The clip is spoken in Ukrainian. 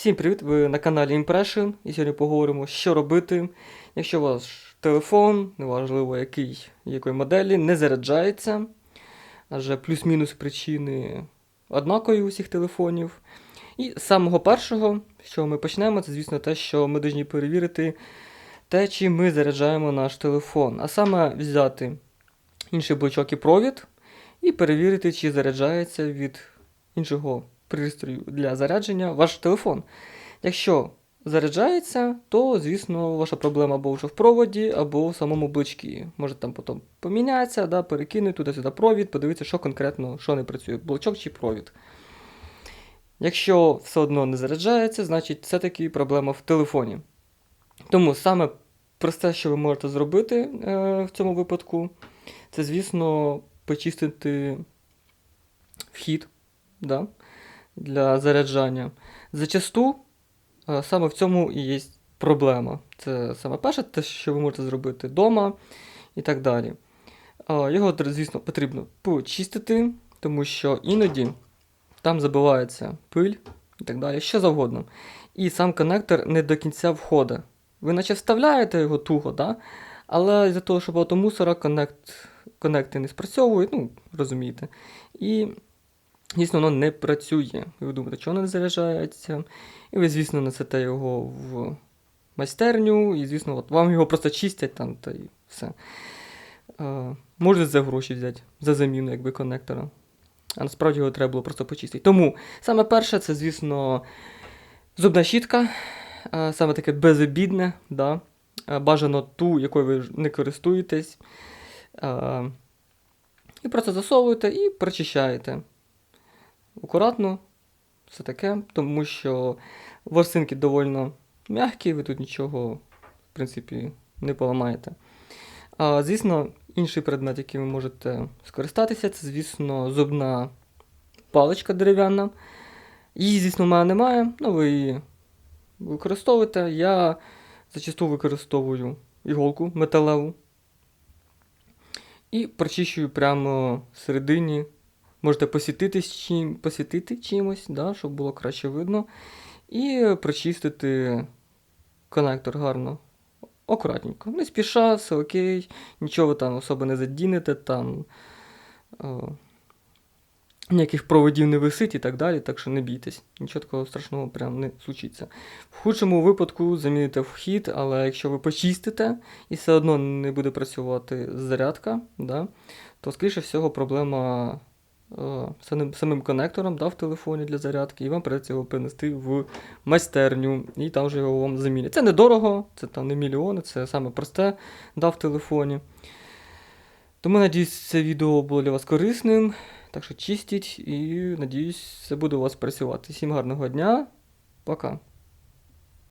Всім привіт! Ви на каналі Impression і сьогодні поговоримо, що робити, якщо ваш телефон, неважливо який, якої моделі, не заряджається, адже плюс-мінус причини однакові у всіх телефонів. І з самого першого, що ми почнемо, це, звісно, те, що ми повинні перевірити те, чи ми заряджаємо наш телефон. А саме взяти інший блочок і провід і перевірити, чи заряджається від іншого пристрою для зарядження ваш телефон. Якщо заряджається, то, звісно, ваша проблема або вже в проводі, або в самому блочці. Може там потім поміняється, да, перекинути туди-сюди провід, подивитися, що конкретно, що не працює, блочок чи провід. Якщо все одно не заряджається, значить все-таки проблема в телефоні. Тому саме просте, що ви можете зробити е, в цьому випадку, це, звісно, почистити вхід да, для заряджання. Зачасту е, саме в цьому і є проблема. Це саме перше, те, що ви можете зробити вдома і так далі. Е, Його, звісно, потрібно почистити, тому що іноді там забивається пиль і так далі, що завгодно. І сам коннектор не до кінця входить. Ви наче вставляєте його туго, да? але з-за того, що багато мусора, коннект, коннекти не спрацьовують, ну, розумієте. І, звісно, воно не працює. І ви думаєте, чого не заряджається. І ви, звісно, несете його в майстерню, і, звісно, от вам його просто чистять там та і все. Е, можете за гроші взяти за заміну якби, коннектора. А насправді його треба було просто почистити. Тому саме перше, це, звісно, зубна щітка. Е, Саме таке безобідне, да? Е, бажано ту, якою ви не користуєтесь. Е, І просто засовуєте і прочищаєте. Акуратно, все таке, тому що ворсинки доволі м'які, ви тут нічого, в принципі, не поламаєте. А, звісно, інший предмет, який ви можете скористатися, це, звісно, зубна паличка дерев'яна. Її, звісно, в мене немає, але ви її використовуєте. Я зачасту використовую іголку металеву і прочищую прямо всередині. Можете посвітити, чим, посвітити чимось, да, щоб було краще видно. І прочистити коннектор гарно. Акуратненько. Не спіша, все окей, нічого ви там особо не задінете, там о, ніяких проводів не висить і так далі, так що не бійтесь. Нічого такого страшного прям не случиться. В худшому випадку заміните вхід, але якщо ви почистите і все одно не буде працювати зарядка, да, то, скоріше всього, проблема е, самим, коннектором да, в телефоні для зарядки, і вам придеться його перенести в майстерню, і там вже його вам замінять. Це недорого, це там не мільйони, це саме просте да, в телефоні. Тому, надіюсь, це відео було для вас корисним. Так що чистіть і надіюсь, все буде у вас працювати. Всім гарного дня. Пока.